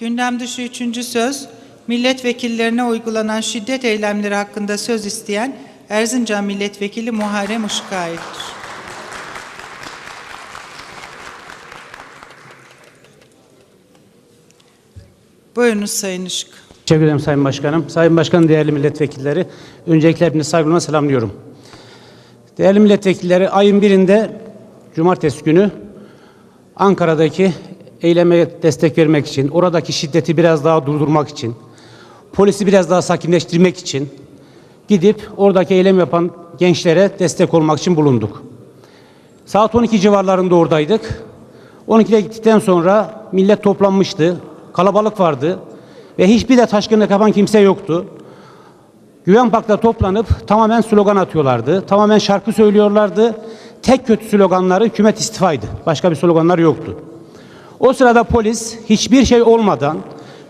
Gündem dışı üçüncü söz, milletvekillerine uygulanan şiddet eylemleri hakkında söz isteyen Erzincan Milletvekili Muharrem Işıkayet'tir. Buyurunuz Sayın Işık. Teşekkür ederim Sayın Başkanım. Sayın Başkanım, değerli milletvekilleri, öncelikle hepinizi saygıyla selamlıyorum. Değerli milletvekilleri, ayın birinde Cumartesi günü Ankara'daki eyleme destek vermek için, oradaki şiddeti biraz daha durdurmak için, polisi biraz daha sakinleştirmek için gidip oradaki eylem yapan gençlere destek olmak için bulunduk. Saat 12 civarlarında oradaydık. 12'de gittikten sonra millet toplanmıştı. Kalabalık vardı. Ve hiçbir de taşkınlık yapan kimse yoktu. Güven Park'ta toplanıp tamamen slogan atıyorlardı. Tamamen şarkı söylüyorlardı. Tek kötü sloganları hükümet istifaydı. Başka bir sloganlar yoktu. O sırada polis hiçbir şey olmadan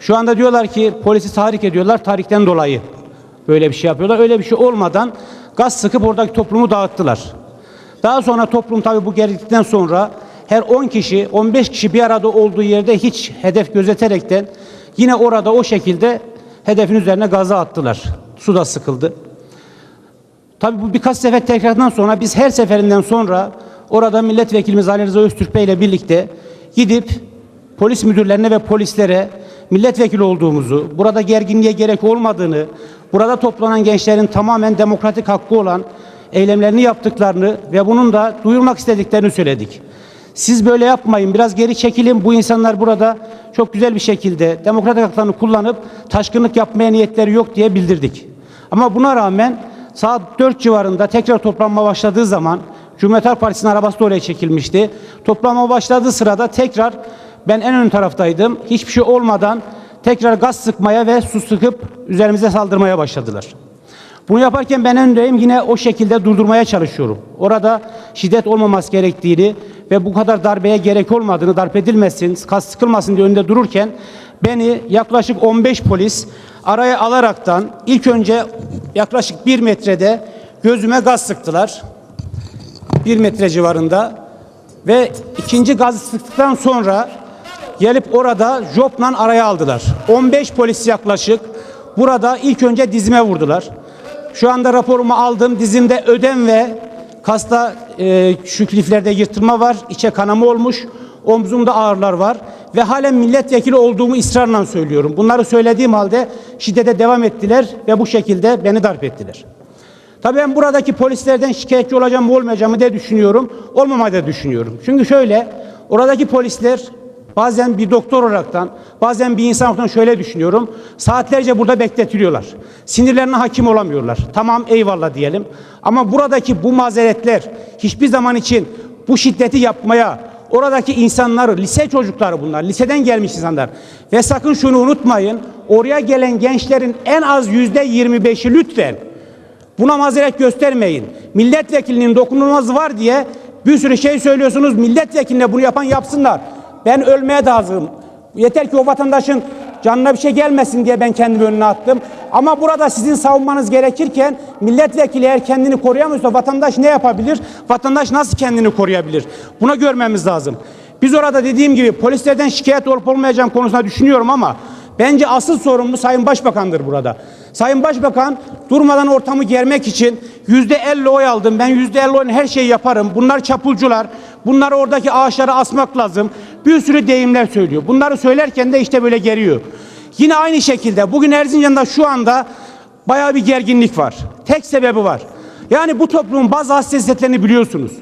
şu anda diyorlar ki polisi tahrik ediyorlar tarihten dolayı böyle bir şey yapıyorlar. Öyle bir şey olmadan gaz sıkıp oradaki toplumu dağıttılar. Daha sonra toplum tabii bu geldikten sonra her 10 kişi 15 kişi bir arada olduğu yerde hiç hedef gözeterekten yine orada o şekilde hedefin üzerine gazı attılar. Su da sıkıldı. Tabii bu birkaç sefer tekrardan sonra biz her seferinden sonra orada milletvekilimiz Ali Rıza Öztürk Bey ile birlikte gidip polis müdürlerine ve polislere milletvekili olduğumuzu, burada gerginliğe gerek olmadığını, burada toplanan gençlerin tamamen demokratik hakkı olan eylemlerini yaptıklarını ve bunun da duyurmak istediklerini söyledik. Siz böyle yapmayın, biraz geri çekilin. Bu insanlar burada çok güzel bir şekilde demokratik haklarını kullanıp taşkınlık yapmaya niyetleri yok diye bildirdik. Ama buna rağmen saat 4 civarında tekrar toplanma başladığı zaman Cumhuriyet Halk Partisi'nin arabası da oraya çekilmişti. Toplanma başladığı sırada tekrar ben en ön taraftaydım. Hiçbir şey olmadan tekrar gaz sıkmaya ve su sıkıp üzerimize saldırmaya başladılar. Bunu yaparken ben öndeyim yine o şekilde durdurmaya çalışıyorum. Orada şiddet olmaması gerektiğini ve bu kadar darbeye gerek olmadığını, darp edilmesin, kas sıkılmasın diye önünde dururken beni yaklaşık 15 polis araya alaraktan ilk önce yaklaşık bir metrede gözüme gaz sıktılar. Bir metre civarında ve ikinci gazı sıktıktan sonra gelip orada jopla araya aldılar. 15 polis yaklaşık burada ilk önce dizime vurdular. Şu anda raporumu aldım. Dizimde ödem ve kasta e, şu yırtılma var. İçe kanama olmuş. Omzumda ağrılar var. Ve halen milletvekili olduğumu ısrarla söylüyorum. Bunları söylediğim halde şiddete devam ettiler ve bu şekilde beni darp ettiler. Tabii ben buradaki polislerden şikayetçi olacağım mı olmayacağım mı diye düşünüyorum. Olmamayı da düşünüyorum. Çünkü şöyle oradaki polisler bazen bir doktor olaraktan bazen bir insan olaraktan şöyle düşünüyorum. Saatlerce burada bekletiliyorlar. Sinirlerine hakim olamıyorlar. Tamam eyvallah diyelim. Ama buradaki bu mazeretler hiçbir zaman için bu şiddeti yapmaya oradaki insanları, lise çocukları bunlar, liseden gelmiş insanlar. Ve sakın şunu unutmayın, oraya gelen gençlerin en az yüzde 25'i lütfen Buna mazeret göstermeyin. Milletvekilinin dokunulmazı var diye bir sürü şey söylüyorsunuz. Milletvekiline bunu yapan yapsınlar. Ben ölmeye de hazırım. Yeter ki o vatandaşın canına bir şey gelmesin diye ben kendimi önüne attım. Ama burada sizin savunmanız gerekirken milletvekili eğer kendini koruyamıyorsa vatandaş ne yapabilir? Vatandaş nasıl kendini koruyabilir? Buna görmemiz lazım. Biz orada dediğim gibi polislerden şikayet olup olmayacağım konusunda düşünüyorum ama Bence asıl sorumlu Sayın Başbakan'dır burada. Sayın Başbakan durmadan ortamı germek için yüzde elli oy aldım. Ben yüzde elli oyun her şeyi yaparım. Bunlar çapulcular. Bunları oradaki ağaçlara asmak lazım. Bir sürü deyimler söylüyor. Bunları söylerken de işte böyle geriyor. Yine aynı şekilde bugün Erzincan'da şu anda bayağı bir gerginlik var. Tek sebebi var. Yani bu toplumun bazı hassasiyetlerini biliyorsunuz.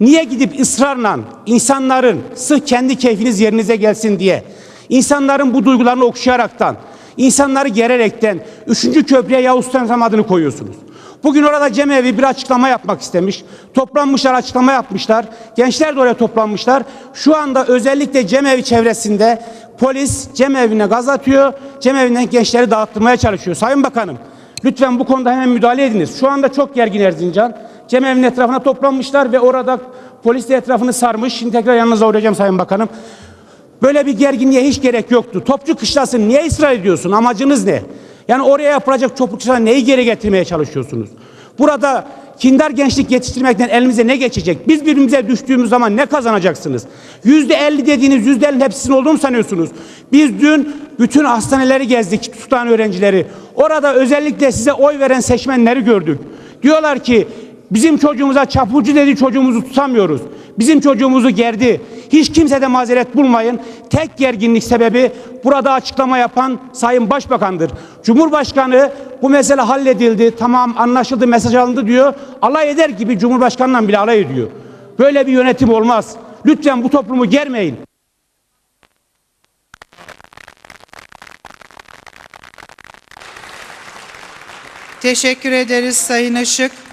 Niye gidip ısrarla insanların sırf kendi keyfiniz yerinize gelsin diye İnsanların bu duygularını okşayaraktan, insanları gererekten üçüncü köprüye Yavuz Sultan adını koyuyorsunuz. Bugün orada cemevi bir açıklama yapmak istemiş. Toplanmışlar açıklama yapmışlar. Gençler de oraya toplanmışlar. Şu anda özellikle cemevi çevresinde polis cemevine gaz atıyor. Cemevinden gençleri dağıttırmaya çalışıyor. Sayın Bakanım lütfen bu konuda hemen müdahale ediniz. Şu anda çok gergin Erzincan. Cemevinin etrafına toplanmışlar ve orada polis de etrafını sarmış. Şimdi tekrar yanınıza uğrayacağım Sayın Bakanım. Böyle bir gerginliğe hiç gerek yoktu. Topçu kışlasın niye ısrar ediyorsun? Amacınız ne? Yani oraya yapılacak topçu kışlasına neyi geri getirmeye çalışıyorsunuz? Burada kindar gençlik yetiştirmekten elimize ne geçecek? Biz birbirimize düştüğümüz zaman ne kazanacaksınız? Yüzde elli dediğiniz yüzdenin hepsinin olduğunu sanıyorsunuz. Biz dün bütün hastaneleri gezdik tutan öğrencileri. Orada özellikle size oy veren seçmenleri gördük. Diyorlar ki bizim çocuğumuza çapulcu dedi çocuğumuzu tutamıyoruz. Bizim çocuğumuzu gerdi. Hiç kimse de mazeret bulmayın. Tek gerginlik sebebi burada açıklama yapan Sayın Başbakan'dır. Cumhurbaşkanı bu mesele halledildi, tamam anlaşıldı, mesaj alındı diyor. Alay eder gibi Cumhurbaşkanı'ndan bile alay ediyor. Böyle bir yönetim olmaz. Lütfen bu toplumu germeyin. Teşekkür ederiz Sayın Işık.